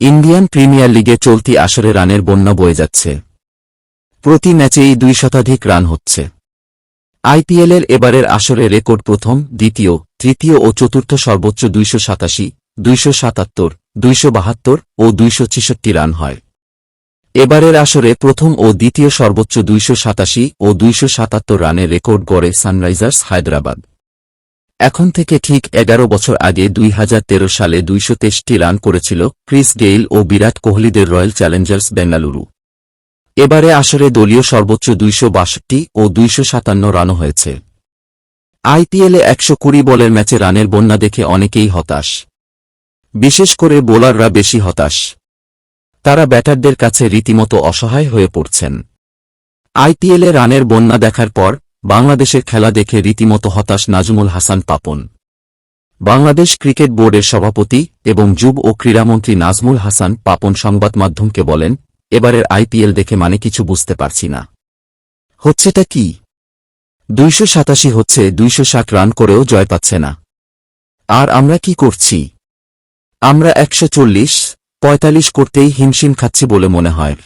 Indian premier লিগে চলতি আসরে রানের বন্যা বয়ে যাচ্ছে। প্রতি ম্যাচেই দুই শতাধিক রান হচ্ছে। আইপিএলের এবারের আসরে রেকর্ড প্রথম, দ্বিতীয়, তৃতীয় ও চতুর্থ সর্বোচ্চ দুইশো সাতাশি, দুইশো সাতাত্তর, দুইশো বাহাত্তর ও দুইশো ছেষট্টি রান হয়। এবারের আসরে প্রথম ও দ্বিতীয় সর্বোচ্চ দুইশো সাতাশি ও দুইশো সাতাত্তর রানের রেকর্ড গড়ে সানরাইজার্স হায়দ্রাবাদ। এখন থেকে ঠিক এগারো বছর আগে দুই হাজার তেরো সালে দুইশো রান করেছিল ক্রিস গেইল ও বিরাট কোহলিদের রয়্যাল চ্যালেঞ্জার্স বেঙ্গালুরু। এবারে আসরে দলীয় সর্বোচ্চ দুইশো বাষট্টি ও দুইশো সাতান্ন রানও হয়েছে। আইপিএলে একশো কুড়ি বলের ম্যাচে রানের বন্যা দেখে অনেকেই হতাশ। বিশেষ করে বোলাররা বেশি হতাশ। তারা ব্যাটারদের কাছে রীতিমতো অসহায় হয়ে পড়ছেন। আইপিএলে রানের বন্যা দেখার পর বাংলাদেশের খেলা দেখে রীতিমতো হতাশ নাজমুল হাসান পাপন। বাংলাদেশ ক্রিকেট বোর্ডের সভাপতি এবং যুব ও ক্রীড়ামন্ত্রী নাজমুল হাসান পাপন সংবাদ মাধ্যমকে বলেন, এবারের আইপিএল দেখে মানে কিছু বুঝতে পারছি না। হচ্ছেটা কি? দুইশো সাতাশি হচ্ছে দুইশো ষাট রান করেও জয় পাচ্ছে না। আর আমরা কি করছি? আমরা একশো চল্লিশ, পঁয়তাল্লিশ করতেই হিমশিম খাচ্ছি বলে মনে হয়।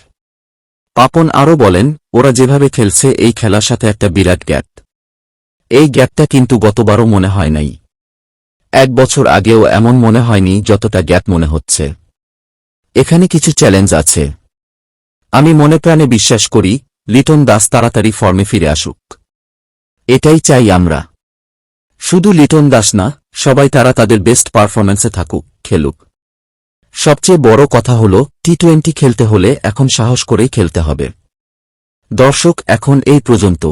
পাপন আরও বলেন, ওরা যেভাবে খেলছে, এই খেলার সাথে একটা বিরাট গ্যাপ। এই গ্যাপটা কিন্তু গতবারও মনে হয় নাই। এক বছর আগেও এমন মনে হয়নি যতটা গ্যাপ মনে হচ্ছে। এখানে কিছু চ্যালেঞ্জ আছে। আমি মনে প্রাণে বিশ্বাস করি, লিটন দাস তাড়াতাড়ি ফর্মে ফিরে আসুক। এটাই চাই আমরা। শুধু লিটন দাস না, সবাই তারা তাদের বেস্ট পারফরম্যান্সে থাকুক, খেলুক। সবচেয়ে বড় কথা হল টি টোয়েন্টি খেলতে হলে এখন সাহস করেই খেলতে হবে। দর্শক, এখন এই পর্যন্ত।